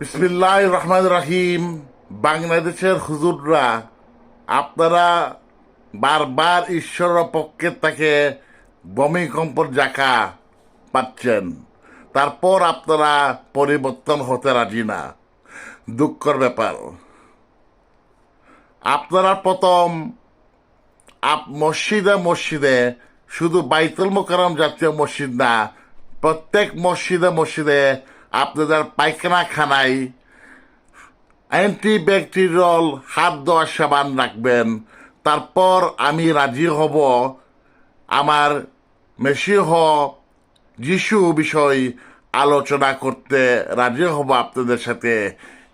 বিসমিল্লাহ রহমান রাহিম। বাংলাদেশের হুজুররা, আপনারা বারবার ঈশ্বরের পক্ষে তাকে ভূমিকম্পর জাকা পাচ্ছেন। তারপর আপনারা পরিবর্তন হতে রাজি না। দুঃখর ব্যাপার। আপনারা প্রথম আপ মসজিদে মসজিদে, শুধু বাইতুল মোকারম জাতীয় মসজিদ না, প্রত্যেক মসজিদে মসজিদে আপনাদের পায়খানা খানায় অ্যান্টিব্যাকটেরিয়াল হাত দেওয়ার সাবান রাখবেন। তারপর আমি রাজি হব আমার মেসিহ যিশু বিষয় আলোচনা করতে রাজি হব আপনাদের সাথে।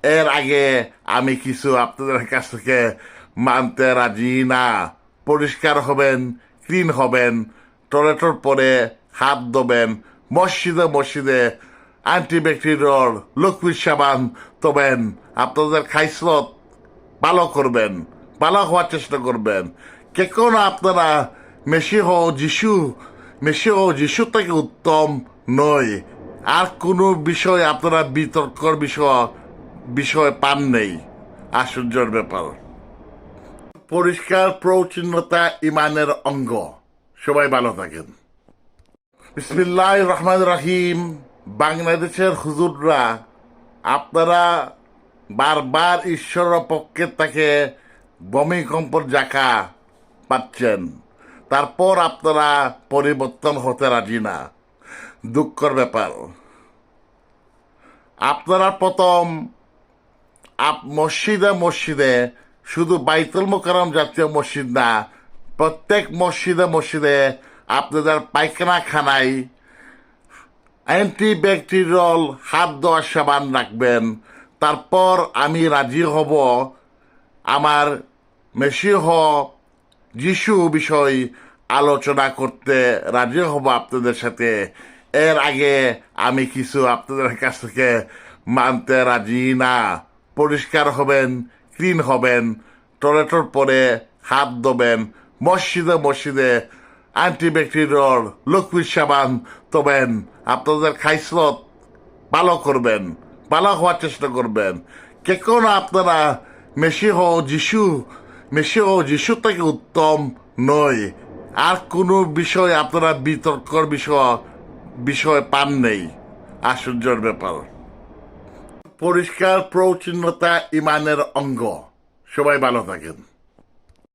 এর আগে আমি কিছু আপনাদের কাছ থেকে মানতে রাজি না। পরিষ্কার হবেন, ক্লিন হবেন টয়লেটের পরে হাত দেবেন মসজিদে মসজিদে অ্যান্টিব্যাকটেরিয়াল লিকুইড সাবান তবেন। আপনাদের খাইসলত ভালো করবেন, ভালো হওয়ার চেষ্টা করবেন। কে কোন আপনারা মেসিহ যিশু মেসিহ যিশু থেকে উত্তম নয় আর কোনো বিষয় আপনারা বিতর্কর বিষয় বিষয় পান নেই। আশ্চর্যের ব্যাপার। পরিষ্কার প্রচিহ্নতা ইমানের অঙ্গ। সবাই ভালো থাকেন। বিসমিল্লাহ রহমান রাহিম। বাংলাদেশের হুজুররা, আপনারা বারবার ঈশ্বরের পক্ষে তাকে ভূমিকম্পর জাকা পাচ্ছেন। তারপর আপনারা পরিবর্তন হতে রাজি না। দুঃখর ব্যাপার। আপনারা প্রথম আপ মসজিদে মসজিদে শুধু বাইতুল মোকারম জাতীয় মসজিদ না, প্রত্যেক মসজিদে মসজিদে আপনাদের পায়খানা খানায় অ্যান্টিব্যাকটেরিয়াল হাত দেওয়ার সাবান রাখবেন। তারপর আমি রাজি হব আমার মেসিহ যিশু বিষয় আলোচনা করতে রাজি হব আপনাদের সাথে। এর আগে আমি কিছু আপনাদের কাছ থেকে মানতে রাজি না। পরিষ্কার হবেন, ক্লিন হবেন টয়লেটের পরে হাত দেবেন মসজিদে মসজিদে অ্যান্টিব্যাকটেরিয়াল লিকুইড সাবান তবেন আপনাদের খাইসলত ভালো করবেন, ভালো হওয়ার চেষ্টা করবেন। কোন আপনারা মেসিহ যিশু মেসিহ যিশু থেকে উত্তম নয় আর কোনো বিষয় আপনারা বিতর্কর বিষয় বিষয় পান নেই। আশ্চর্যের ব্যাপার। পরিষ্কার প্রচিহ্নতা ইমানের অঙ্গ। সবাই ভালো থাকেন।